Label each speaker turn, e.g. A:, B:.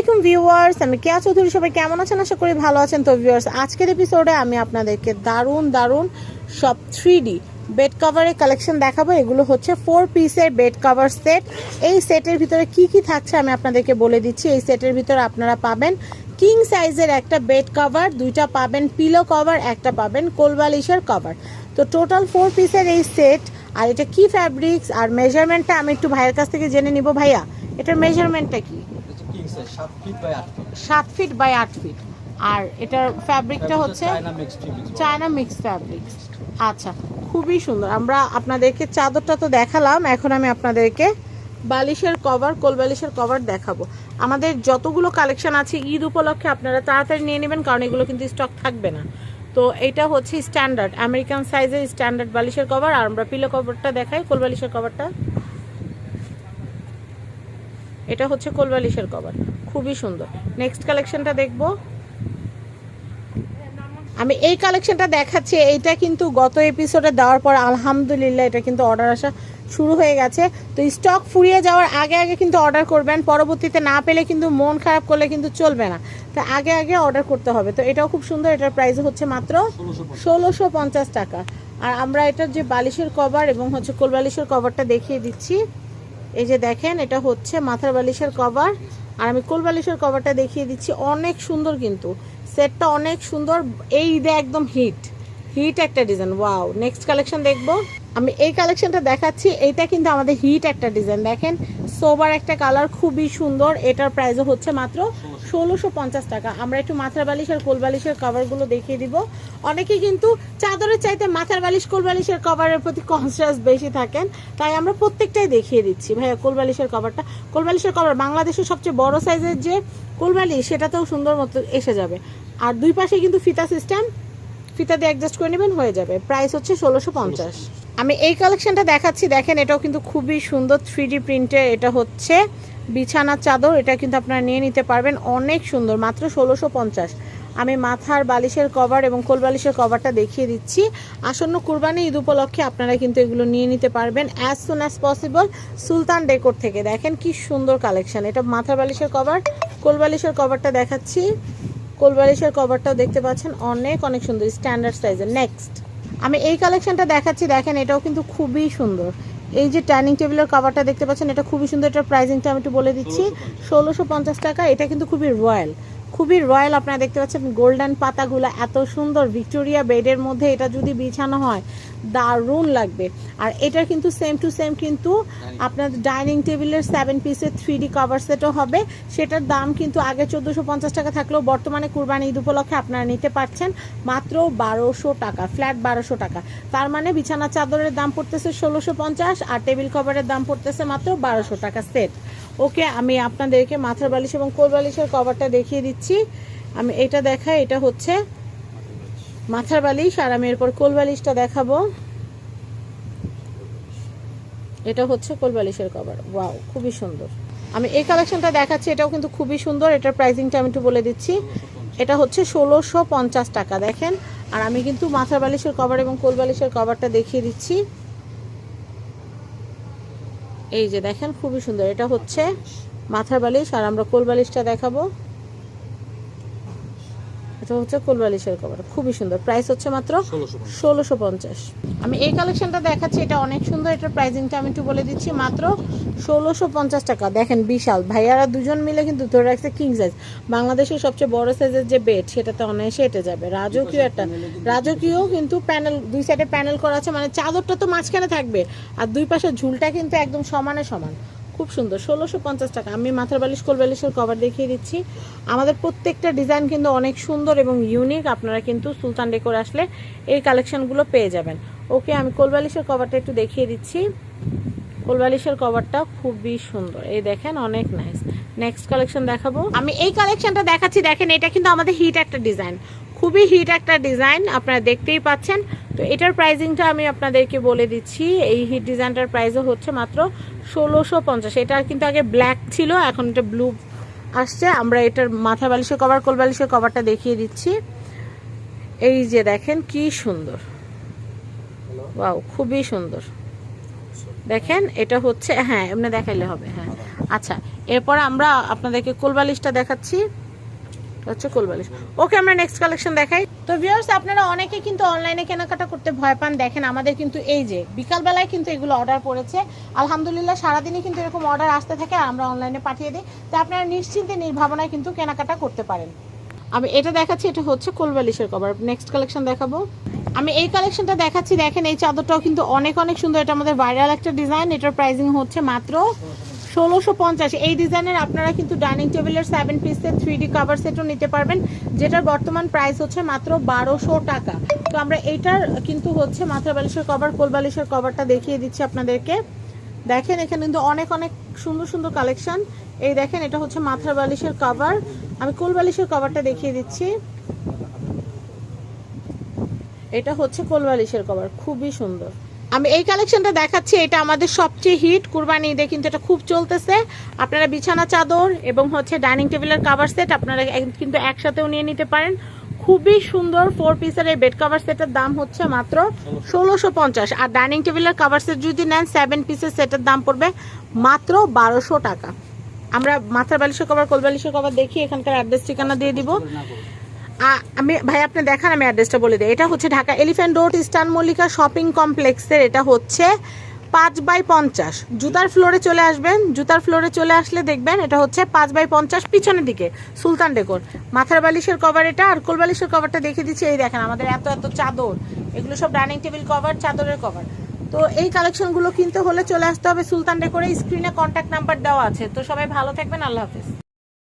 A: আলাইকুম ভিউয়ার্স, আমি কেয়া চৌধুরী, সবাই কেমন আছেন? আশা করি ভালো আছেন। তো ভিউয়ার্স, আজকের এপিসোডে আমি আপনাদেরকে দারুণ দারুণ সব থ্রি ডি বেড কাভারের কালেকশন দেখাবো। এগুলো হচ্ছে ফোর পিসের বেড কাভার সেট এই সেটের ভিতরে কি কি থাকছে আমি আপনাদেরকে বলে দিচ্ছি। এই সেটের ভিতরে আপনারা পাবেন কিং সাইজের একটা বেড কভার দুইটা পাবেন পিলো কভার একটা পাবেন কোলবালিশের কভার তো টোটাল ফোর পিসের এই সেট আর এটা কি ফ্যাব্রিক্স আর মেজারমেন্টটা আমি একটু ভাইয়ের কাছ থেকে জেনে নিব ভাইয়া। এটার মেজারমেন্টটা কি?
B: সাইজ সাত ফিট বাই আট ফিট
A: সাত ফিট বাই আট ফিট আর এটার ফ্যাব্রিকটা হচ্ছে
B: চায়না মিক্স
A: ফ্যাব্রিক্স আচ্ছা খুবই সুন্দর। আমরা আপনাদেরকে চাদরটা তো দেখালাম এখন আমি আপনাদেরকে বালিশের কভার কোল বালিশের কভার দেখাবো। আমাদের যতগুলো কালেকশন আছে ঈদ উপলক্ষে আপনারা তাড়াতাড়ি নিয়ে নেবেন কারণ এগুলো কিন্তু স্টক থাকবে না। তো এটা হচ্ছে স্ট্যান্ডার্ড আমেরিকান সাইজের স্ট্যান্ডার্ড বালিশের কভার আর আমরা পিলো কভারটা দেখাই কোল বালিশের কভারটা এটা হচ্ছে কোলবালিশের কভার। খুবই সুন্দর। নেক্সট কালেকশনটা দেখব। আমি এই কালেকশনটা দেখাচ্ছি, এইটা কিন্তু গত এপিসোডে দেওয়ার পর আলহামদুলিল্লাহ এটা কিন্তু অর্ডার আসা শুরু হয়ে গেছে। তো স্টক ফুরিয়ে যাওয়ার আগে আগে কিন্তু অর্ডার করবেন, পরবর্তীতে না পেলে কিন্তু মন খারাপ করলে কিন্তু চলবে না। তো আগে আগে অর্ডার করতে হবে। তো এটাও খুব সুন্দর, এটার প্রাইস হচ্ছে মাত্র ষোলোশো পঞ্চাশ টাকা। আর আমরা এটার যে বালিশের কভার এবং হচ্ছে কোল বালিশের কভারটা দেখিয়ে দিচ্ছি। এই যে দেখেন, এটা হচ্ছে মাথার বালিশের কভার আর আমি কোল বালিশের কভারটা দেখিয়ে দিচ্ছি, অনেক সুন্দর কিন্তু। সেটটা অনেক সুন্দর, এই ঈদে একদম হিট হিট একটা ডিজাইন ওয়াও নেক্সট কালেকশন দেখব। আমি এই কালেকশনটা দেখাচ্ছি, এইটা কিন্তু আমাদের হিট একটা ডিজাইন দেখেন সোবার একটা কালার খুবই সুন্দর। এটার প্রাইসও হচ্ছে মাত্র ষোলোশো পঞ্চাশ টাকা। আমরা একটু মাথার বালিশ আর কোল বালিশের কভারগুলো দেখিয়ে দিব। অনেকে কিন্তু চাদরের চাইতে মাথার বালিশ, কোল বালিশের কভারের প্রতি কনসিয়াস বেশি থাকেন। তাই আমরা প্রত্যেকটাই দেখিয়ে দিচ্ছি। ভাইয়া, কোল বালিশের কভারটা কোল বালিশের কভার বাংলাদেশের সবচেয়ে বড় সাইজের যে কোল বালিশ, সেটাতেও সুন্দর মতো এসে যাবে। আর দুই পাশে কিন্তু ফিতা সিস্টেম ফিতা দিয়ে অ্যাডজাস্ট করে নেবেন, হয়ে যাবে। প্রাইস হচ্ছে ষোলোশো পঞ্চাশ। আমি এই কালেকশনটা দেখাচ্ছি। দেখেন, এটাও কিন্তু খুবই সুন্দর থ্রি প্রিন্টের এটা হচ্ছে। বিছানার চাদর, এটা কিন্তু আপনারা নিয়ে নিতে পারবেন। অনেক সুন্দর, মাত্র ষোলোশো পঞ্চাশ। আমি মাথার বালিশের কভার এবং কোল বালিশের কভারটা দেখিয়ে দিচ্ছি। আসন্ন কুরবানি ঈদ উপলক্ষে আপনারা কিন্তু এগুলো নিয়ে নিতে পারবেন as soon as possible Sultan decor থেকে। দেখেন কি সুন্দর কালেকশন এটা মাথার বালিশের কভার কোল বালিশের কভারটা দেখাচ্ছি। কোলবালিশের কভারটাও দেখতে পাচ্ছেন, অনেক অনেক সুন্দর স্ট্যান্ডার্ড সাইজের নেক্সট আমি এই কালেকশনটা দেখাচ্ছি, দেখেন এটাও কিন্তু খুবই সুন্দর। এই যে ডাইনিং টেবিলের কাভারটা দেখতে পাচ্ছেন এটা খুবই সুন্দর এটার প্রাইসিংটা আমি একটু বলে দিচ্ছি। ষোলোশো পঞ্চাশ। টাকা এটা কিন্তু খুবই রয়্যাল খুবই রয়্যাল আপনারা দেখতে পাচ্ছেন গোল্ডেন পাতাগুলো এত সুন্দর ভিক্টোরিয়া বেডের মধ্যে এটা যদি বিছানো হয় দারুণ লাগবে। আর এটার কিন্তু সেম টু সেম কিন্তু আপনার ডাইনিং টেবিলের সেভেন পিসের থ্রি ডি কভার সেটও হবে। সেটার দাম কিন্তু আগে চোদ্দোশো পঞ্চাশ টাকা থাকলেও বর্তমানে কুরবানি ঈদ উপলক্ষে আপনারা নিতে পারছেন মাত্র বারোশো টাকা ফ্ল্যাট বারোশো টাকা। তার মানে বিছানা চাদরের দাম পড়তেছে ষোলোশো পঞ্চাশ আর টেবিল কভারের দাম পড়তেছে মাত্র বারোশো টাকা সেট ওকে আমি আপনাদেরকে মাথার বালিশ এবং কোল বালিশের কভারটা দেখিয়ে দিচ্ছি। আমি এটা দেখাই, এটা হচ্ছে মাথার বালিশ আর আমি এরপর কোল বালিশটা দেখাবো। এটা হচ্ছে কোল বালিশের কভার। ওয়াও, খুবই সুন্দর। আমি এই কালেকশনটা দেখাচ্ছি, এটাও কিন্তু খুবই সুন্দর। এটার প্রাইসিংটা আমি একটু বলে দিচ্ছি। এটা হচ্ছে ষোলোশো টাকা, দেখেন। আর আমি কিন্তু মাথার বালিশের কভার এবং কোল বালিশের কভারটা দেখিয়ে দিচ্ছি। এই যে দেখেন খুবই সুন্দর। এটা হচ্ছে মাথার বালিশ আর আমরা কোল বালিশটা দেখাবো। এটা হচ্ছে কোল বালিশের কভার খুবই সুন্দর। প্রাইস হচ্ছে মাত্র ষোলোশো পঞ্চাশ। আমি এই কালেকশনটা দেখাচ্ছি এটা অনেক সুন্দর এটার প্রাইসিংটা আমি একটু বলে দিচ্ছি মাত্র ষোলোশো পঞ্চাশ টাকা। দেখেন বিশাল। ভাইয়ারা দুজন মিলে কিন্তু ধরে রাখছে কিং সাইজ বাংলাদেশের সবচেয়ে বড় সাইজের যে বেড সেটাতে অনায়াসে এটে যাবে। রাজকীয় একটা রাজকীয় কিন্তু প্যানেল দুই সাইডে প্যানেল করা আছে মানে চাদরটা তো মাঝখানে থাকবে। আর দুই পাশে ঝুলটা কিন্তু একদম সমানে সমান। খুব সুন্দর, ষোলোশো পঞ্চাশ টাকা। আমি মাথার বালিশ, কোল বালিশের কভার দেখিয়ে দিচ্ছি। আমাদের প্রত্যেকটা ডিজাইন কিন্তু অনেক সুন্দর এবং ইউনিক আপনারা কিন্তু সুলতান ডেকোর আসলে এই কালেকশনগুলো পেয়ে যাবেন। ওকে আমি কোল বালিশের কভারটা একটু দেখিয়ে দিচ্ছি। কোল বালিশের কভারটা খুবই সুন্দর। এই দেখেন, অনেক নাইস নেক্সট কালেকশন দেখাবো। আমি এই কালেকশনটা দেখাচ্ছি। দেখেন, এটা কিন্তু আমাদের হিট একটা ডিজাইন খুবই হিট একটা ডিজাইন আপনারা দেখতেই পাচ্ছেন। তো এটার প্রাইজিংটা আমি আপনাদেরকে বলে দিচ্ছি। এই হিট ডিজাইনটার প্রাইসও হচ্ছে মাত্র ষোলোশো পঞ্চাশ। এটা কিন্তু আগে ব্ল্যাক ছিল এখন এটা ব্লু আসছে। আমরা এটার মাথা বালিশের কভার কোল বালিশের কভারটা দেখিয়ে দিচ্ছি। এই যে দেখেন কি সুন্দর। ওয়াও খুবই সুন্দর। দেখেন এটা হচ্ছে হ্যাঁ এমনি দেখাইলে হবে হ্যাঁ। আচ্ছা। এরপর আমরা আপনাদেরকে কোলবালিশটা দেখাচ্ছি। হচ্ছে ওকে, আমরা নেক্সট কালেকশন দেখাই। তো আপনারা কিন্তু অনলাইনে কেনাকাটা করতে ভয় পান। দেখেন, আমাদের কিন্তু এই যে, বিকালবেলায় কিন্তু এগুলো অর্ডার পড়েছে। আলহামদুলিল্লাহ, সারাদিনই কিন্তু এরকম অর্ডার আসতে থাকে আর আমরা অনলাইনে পাঠিয়ে দিই। আপনারা নিশ্চিন্তে, নির্ভাবনায় কিন্তু কেনাকাটা করতে পারেন। আমি এটা দেখাচ্ছি, এটা হচ্ছে কোলবালিশের কভার নেক্সট কালেকশন দেখাবো। আমি এই কালেকশনটা দেখাচ্ছি, দেখেন, এই চাদরটাও কিন্তু অনেক অনেক সুন্দর। এটা আমাদের ভাইরাল একটা ডিজাইন এটার প্রাইসিং হচ্ছে মাত্র ষোলোশো পঞ্চাশ। এই ডিজাইনের আপনারা কিন্তু ডাইনিং টেবিলের সেভেন পিসের থ্রি ডি কাভার সেটও নিতে পারবেন, যেটার বর্তমান প্রাইস হচ্ছে মাত্র বারোশো টাকা। তো আমরা এইটার কিন্তু হচ্ছে মাথা বালিশের কভার কোল বালিশের কভারটা দেখিয়ে দিচ্ছি আপনাদেরকে। দেখেন, এখানে কিন্তু অনেক অনেক সুন্দর সুন্দর কালেকশন এই দেখেন, এটা হচ্ছে মাথার বালিশের কভার আমি কোল বালিশের কভারটা দেখিয়ে দিচ্ছি। এটা হচ্ছে কোল বালিশের কভার খুবই সুন্দর। আমি এই কালেকশনটা দেখাচ্ছি, এটা আমাদের সবচেয়ে হিট কুরবানি ঈদে কিন্তু এটা খুব চলতেছে। আপনারা বিছানা, চাদর এবং হচ্ছে ডাইনিং টেবিলের কাভার সেট আপনারা কিন্তু একসাথেও নিয়ে নিতে পারেন। খুবই সুন্দর ফোর পিসের এই বেড কাভার সেটের দাম হচ্ছে মাত্র ষোলোশো পঞ্চাশ। আর ডাইনিং টেবিলের কাভার সেট যদি নেন সেভেন পিসের সেটের দাম পড়বে মাত্র বারোশো টাকা। আমরা মাথার বালিশের কভার কোল বালিশের কভার দেখি, এখানকার অ্যাড্রেস ঠিকানা দিয়ে দিব। আমি ভাই, আপনি দেখান, আমি অ্যাড্রেসটা বলে দিই। এটা হচ্ছে Dhaka Elephant Road Eastern Mallika shopping কমপ্লেক্সের এটা হচ্ছে পাঁচ বাই পঞ্চাশ। জুতার ফ্লোরে চলে আসবেন। জুতার ফ্লোরে চলে আসলে দেখবেন, এটা হচ্ছে পাঁচ বাই পঞ্চাশ পিছনের দিকে, সুলতান ডেকোর। মাথার বালিশের কভার এটা, আর কোল বালিশের কভারটা দেখে দিচ্ছি। এই দেখেন, আমাদের এত এত চাদর। এগুলো সব ডাইনিং টেবিল কভার চাদরের কভার তো এই কালেকশনগুলো কিনতে হলে চলে আসতে হবে সুলতান ডেকোরে। স্ক্রিনে কন্ট্যাক্ট নাম্বার দেওয়া আছে। তো সবাই ভালো থাকবেন, আল্লাহ হাফিজ।